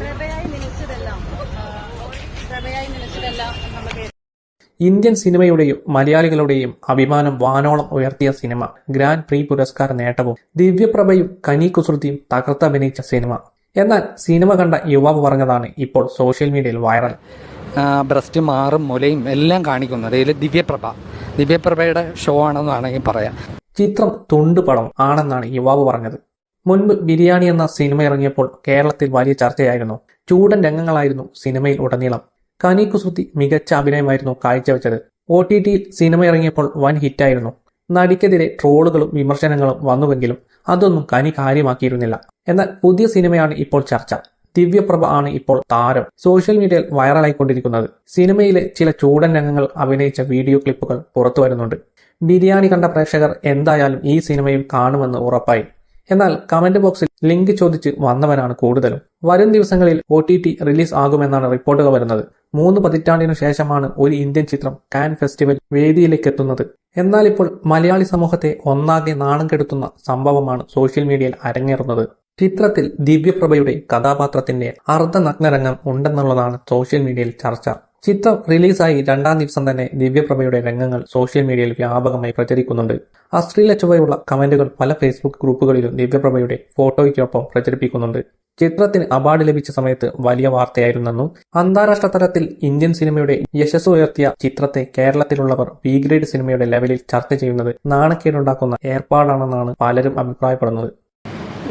പ്രഭയായി പ്രഭയായി Indian സിനിമയുടെയും മലയാളികളുടെയും അഭിമാനം വാനോളം ഉയർത്തിയ സിനിമ. ഗ്രാൻഡ് പ്രീ പുരസ്കാര നേട്ടവും ദിവ്യപ്രഭയും കനി കുസൃതിയും തകർത്തഭിനയിച്ച സിനിമ. എന്നാൽ സിനിമ കണ്ട യുവാവ് പറഞ്ഞതാണ് ഇപ്പോൾ സോഷ്യൽ മീഡിയയിൽ വൈറൽ. ബ്രസ്റ്റ് മാറും മുലയും എല്ലാം കാണിക്കുന്നത് ഇതിൽ ദിവ്യപ്രഭ. ദിവ്യപ്രഭയുടെ ഷോ ആണെന്നാണെങ്കിൽ പറയാം. ചിത്രം തുണ്ടുപടം ആണെന്നാണ് യുവാവ് പറഞ്ഞത്. മുൻപ് ബിരിയാണി എന്ന സിനിമ ഇറങ്ങിയപ്പോൾ കേരളത്തിൽ വലിയ ചർച്ചയായിരുന്നു. ചൂടൻ രംഗങ്ങളായിരുന്നു സിനിമയിൽ ഉടനീളം. കനി കുസൃതി മികച്ച അഭിനയമായിരുന്നു കാഴ്ചവെച്ചത്. ഒ ടി ടിയിൽ സിനിമ ഇറങ്ങിയപ്പോൾ വൻ ഹിറ്റായിരുന്നു. നടിക്കെതിരെ ട്രോളുകളും വിമർശനങ്ങളും വന്നുവെങ്കിലും അതൊന്നും കനി കാര്യമാക്കിയിരുന്നില്ല. എന്നാൽ പുതിയ സിനിമയാണ് ഇപ്പോൾ ചർച്ച. ദിവ്യപ്രഭ ആണ് ഇപ്പോൾ താരം. സോഷ്യൽ മീഡിയയിൽ വൈറലായിക്കൊണ്ടിരിക്കുന്നത്. സിനിമയിലെ ചില ചൂടൻ രംഗങ്ങൾ അഭിനയിച്ച വീഡിയോ ക്ലിപ്പുകൾ പുറത്തു വരുന്നുണ്ട് ബിരിയാണി കണ്ട പ്രേക്ഷകർ എന്തായാലും ഈ സിനിമയും കാണുമെന്ന് ഉറപ്പായി. എന്നാൽ കമന്റ് ബോക്സിൽ ലിങ്ക് ചോദിച്ച് വന്നവരാണ് കൂടുതലും. വരും ദിവസങ്ങളിൽ ഒ ടി ടി റിലീസ് ആകുമെന്നാണ് റിപ്പോർട്ടുകൾ വരുന്നത്. മൂന്ന് പതിറ്റാണ്ടിനു ശേഷമാണ് ഒരു ഇന്ത്യൻ ചിത്രം കാൻ ഫെസ്റ്റിവൽ വേദിയിലേക്ക് എത്തുന്നത് എന്നാൽ ഇപ്പോൾ മലയാളി സമൂഹത്തെ ഒന്നാകെ നാണം കെടുത്തുന്ന സംഭവമാണ് സോഷ്യൽ മീഡിയയിൽ അരങ്ങേറുന്നത്. ചിത്രത്തിൽ ദിവ്യപ്രഭയുടെ കഥാപാത്രത്തിന്റെ അർദ്ധനഗ്നരംഗം ഉണ്ടെന്നുള്ളതാണ് സോഷ്യൽ മീഡിയയിൽ ചർച്ച. ചിത്രം റിലീസായി രണ്ടാം ദിവസം തന്നെ ദിവ്യപ്രഭയുടെ രംഗങ്ങൾ സോഷ്യൽ മീഡിയയിൽ വ്യാപകമായി പ്രചരിക്കുന്നുണ്ട്. അശ്ലീല ചുവയുള്ള കമന്റുകൾ പല ഫേസ്ബുക്ക് ഗ്രൂപ്പുകളിലും ദിവ്യപ്രഭയുടെ ഫോട്ടോയ്ക്കൊപ്പം പ്രചരിപ്പിക്കുന്നുണ്ട്. ചിത്രത്തിന് അവാർഡ് ലഭിച്ച സമയത്ത് വലിയ വാർത്തയായിരുന്നെന്നും അന്താരാഷ്ട്ര തലത്തിൽ ഇന്ത്യൻ സിനിമയുടെ യശസ് ഉയർത്തിയ ചിത്രത്തെ കേരളത്തിലുള്ളവർ ബി ഗ്രേഡ് സിനിമയുടെ ലെവലിൽ ചർച്ച ചെയ്യുന്നത് നാണക്കേടുണ്ടാക്കുന്ന ഏർപ്പാടാണെന്നാണ് പലരും അഭിപ്രായപ്പെടുന്നത്.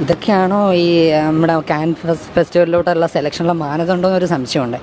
ഇതൊക്കെയാണോ ഈ നമ്മുടെ കാൻ ഫെസ്റ്റിവലിലോട്ടുള്ള സെലക്ഷനുള്ള മാനദണ്ഡം എന്നൊരു സംശയമുണ്ട്.